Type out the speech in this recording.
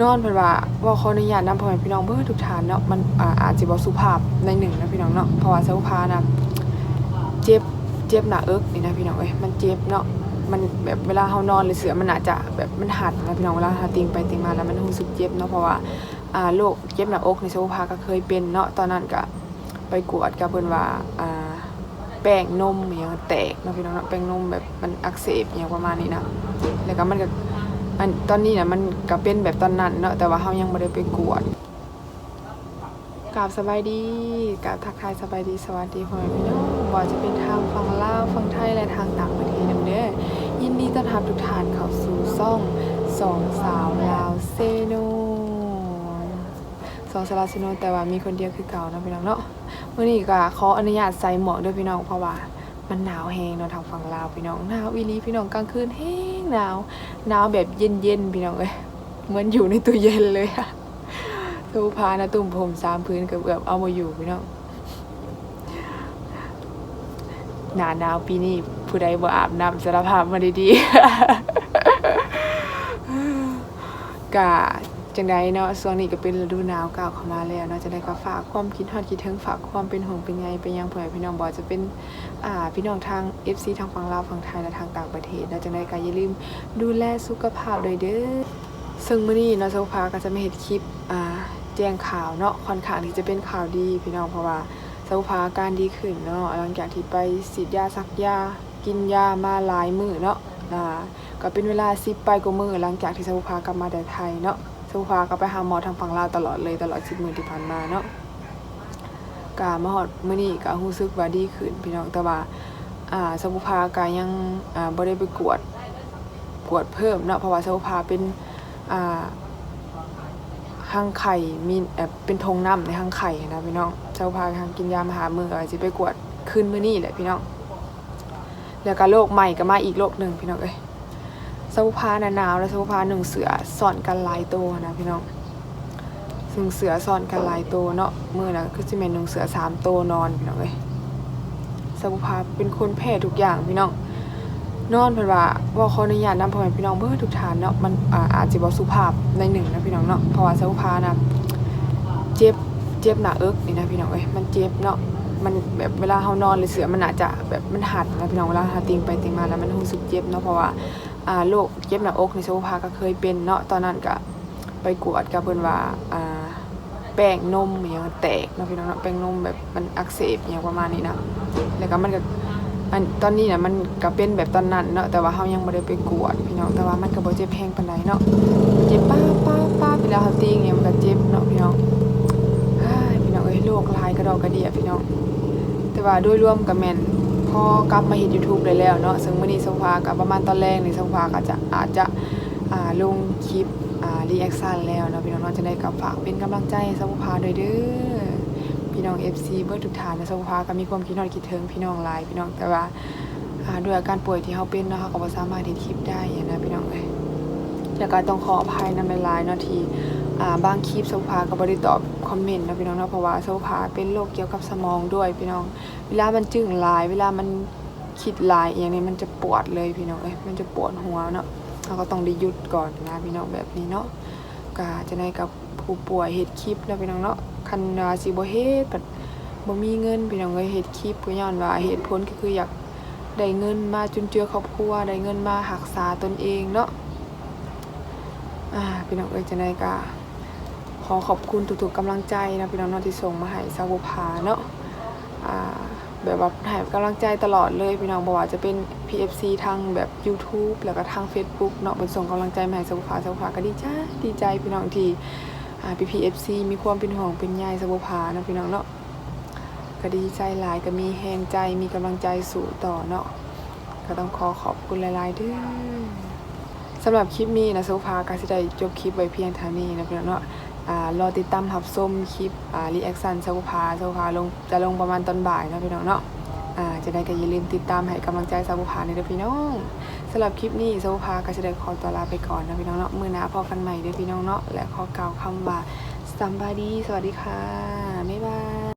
นอนเพิ่นว่าว่าขออนุญาตนำพ่อแม่พี่น้องเบิ่ทุกท่านเนาะมันอ่าอาจสิบ่สุภาพในหนึ่งนะพี่น้องเนาะเพราะว่าสาวพานะเจ็บเจ็บหน้าอกนี่นะพี่น้องเอ้ยมันเจ็บเนาะมันแบบเวลาเฮานอนหรือเสือมันอาจจะแบบมันหัดนะพี่น้องเวลาเฮาติงไปติงมาแล้วมันรู้สึกเจ็บเนาะเพราะว่าอ่าโรคเจ็บหน้าอกในสาวพาก็เคยเป็นเนาะตอนนั้นก็ไปกวดกับเพิ่นว่าอ่าแป้งนมอย่างแตกนะพี่น้องเนาะแป้งนมแบบมันอักเสบอย่างประมาณนี้นะแล้วก็มันก็ อันตอนนี้เนี่ยมันก็เป็นแบบตอนนั้นเนาะแต่ว่าเฮายังบ่ได้ไปกวดกราบสบายดีกราบทักทายสบายดีสวัสดีพ่อแม่พี่น้องบ่ว่าจะเป็นทางฝั่งลาวฝั่งไทยและทางต่างประเทศนำเด้อยินดีต้อนรับทุกท่านเข้าสู่ซ่องสองสาวลาวเซโนสองสาวลาวเซโนแต่ว่ามีคนเดียวคือเก่านะพี่น้องเนาะมื้อนี้ก็ขออนุญาตใส่หมวกด้วยพี่น้องเพราะว่า มันหนาวแฮงเนาะทางฝั่งลาวพี่น้องหนาวอีลีพี่น้องกลางคืนแฮงหนาวหนาวแบบเย็นๆพี่น้องเอ้ยเหมือนอยู่ในตู้เย็นเลยอะตู้พานะตุ่มผมสามพื้นเกือบเอามาอยู่พี่น้องหนาหนาวปีนี้ผู้ใดบ่อาบน้ำสารภาพมาดีๆกะ จังใดเนาะช่วงนี้ก็เป็นฤดูหนาวก้าวเข้ามาแล้วเนาะจะได้ก็ฝากความคิดฮอดคิดถึงฝากความเป็นห่วงเป็นใยไปยังพ่อแม่พี่น้องบ่จะเป็นอ่าพี่น้องทาง FC ทางฝั่งลาวฝั่งไทยและทางต่างประเทศเนาะจังใดก็อย่าลืมดูแลสุขภาพโดวยเด้อซึ่งมื้อนี้เนาะโซฟาก็จะมาเฮ็ดคลิปอ่าแจ้งข่าวเนาะค่อนข้างที่จะเป็นข่าวดีพี่น้องเพราะว่าโซฟาอาการดีขึ้นเนาะหลังจากที่ไปฉีดยาซักยากินยามาหลายมื้อเนาะอ่าก็เป็นเวลา10ไปกว่ามื้อหลังจากที่โซฟากลับมาแต่ไทยเนาะ โซฟาก็ไปหาหมอทางฝั่งลาวตลอดเลยตลอด10มื้อที่ผ่านมาเนาะก็มาฮอดมื้อนี้ก็รู้สึกว่าดีขึ้นพี่น้องแต่ว่าอ่าโซฟาก็ยังอ่าบ่ได้ไปกวดกวดเพิ่มเนาะเพราะว่าเสาพาเป็นอ่าห้างไข่มีแอบเป็นทงน้ำในห้างไข่นะพี่น้องเสาพาทางกินยามหามืออาจจะไปกวดขึ้นมื้อนี้แหละพี่น้อง แล้วก็โรคใหม่ก็มาอีกโรคหนึ่งพี่น้องเอ้ย เสาพาหนาวแล้วเสาพาหนึ่งเสือสอนกันลายตัวนะพี่น้องซึ่งเสือสอนกันลายตัวเนาะมือนะคือจะเป็นหนึ่งเสือสามตัวนอนพี่น้องเอ้ยเสาพาเป็นคนแพ้ทุกอย่างพี่น้องนอนเพิ่นว่าว่าขออนุญาตนำพ่อแม่พี่น้องเบิ่ทุกทานเนาะมันอาอาจสิบ่สุภาพในหนึ่งนะพี่น้องเนาะเพราะว่าเสาวพานะเจ็บเจ็บหน้าอกนี่นะพี่น้องเอ้ยมันเจ็บเนาะมันแบบเวลาเฮานอนหรือเสือมันอาจจะแบบมันหัดนะพี่น้องเวลาเฮาติงไปติงมาแล้วมันรู้สึกเจ็บเนาะเพราะว่า อ่าโรคเจ็บหน้าอกในสาวพาก็เคยเป็นเนาะตอนนั้นก็ไปกวดกับเพิ่นว่าอ่าแป้งนมอย่างแตกเนาะพี่น้องเนาะแป้งนมแบบมันอักเสบอย่างประมาณนี้นะแล้วก็มันก็อันตอนนี้เนี่ยมันก็เป็นแบบตอนนั้นเนาะแต่ว่าเฮายังบ่ได้ไปกวดพี่น้องแต่ว่ามันก็บ่เจ็บแพงปานใดเนาะเจ็บป้าป้าป้าเวลาเฮาตีอย่างเงี้ยมันก็เจ็บเนาะพี่น้องเฮ้ยพี่น้องเอ้ยโรคลายกระดอกกระเดียพี่น้อง แต่ว่าโดยรวมก็แม่น อ กลับมาเฮ็ด YouTube ได้แล้วเนาะซึ่งมื้อนี้สงฟ้าก็ประมาณตอนแรกนี่สงฟ้าก็จะอาจจะอ่าลงคลิปอ่ารีแอคชั่นแล้วเนาะพี่น้องเนาะจะได้ก็ฝากเป็นกำลังใจสงฟ้าด้วยเด้อพี่น้อง FC เบิร์ทุกฐานนะสภาก็มีความคิดฮอดคิดถึงพี่น้องหลายพี่น้องแต่ว่าอ่าด้วยอาการป่วยที่เขาเป็นเนาะเขาก็บ่สามารถที่คลิปได้นะพี่น้องเอ้ยแล้วก็ต้องขออภัยนำหลายๆเนาะที่ อ่าบางคลิปสภาก็บ่ได้ตอบคอมเมนต์นะพี่น้องเนาะเพราะว่าสภาเป็นโรคเกี่ยวกับสมองด้วยพี่น้อง เวลามันจึงลาย เวลามันคิดลายอย่างนี้มันจะปวดเลยพี่น้องเอ้ยมันจะปวดหัวเนาะเราก็ต้องได้หยุดก่อนนะพี่น้องแบบนี้เนาะก็จะได้กับผู้ป่วยเฮ็ดคลิปแล้วพี่น้องเนาะคันว่าสิบ่เฮ็ดบัดบ่มีเงินพี่น้องเอ้ยเฮ็ดคลิปก็ย้อนว่าเหตุผลก็คืออยากได้เงินมาจุนเจือครอบครัวได้เงินมารักษาตนเองเนาะอ่าพี่น้องเอ้ยจังได๋ก็ ขอขอบคุณทุกๆกำลังใจนะพี่น้องที่ส่งมาให้สาวบุภาเนาะแบบว่าให้กำลังใจตลอดเลยพี่น้องบ่ว่าจะเป็น PFC ทางแบบ YouTube แล้วก็ทาง Facebook เนาะเพิ่นส่งกำลังใจมาให้สาวบุภาสาวบุภาก็ดีใจดีใจพี่น้องที่อ่า PPFC มีความเป็นห่วงเป็นใยสาวบุภานะพี่น้องเนาะก็ดีใจหลายก็มีแหงใจมีกำลังใจสู่ต่อเนาะก็ต้องขอขอบคุณหลายๆด้วยสำหรับคลิปนี้นะโซฟาก็สิได้จบคลิปไว้เพียงเท่านี้นะพี่น้องเนาะ อ่ารอติดตามทับส้มคลิปอ่ารีแอคชั่นเซฟาเซฟาลงจะลงประมาณตอนบ่ายนะพี่น้องเนาะอ่าจะได้ก็อย่าลืมติดตามให้กำลังใจเซฟาในเด้อพี่น้องสำหรับคลิปนี้เซฟาก็จะได้ขอตัวลาไปก่อนนะพี่น้องเนาะมือหน้าพอกันใหม่เด้อพี่น้องเนาะและขอกล่าวคำว่าสำบายดี สวัสดีค่ะบ๊ายบาย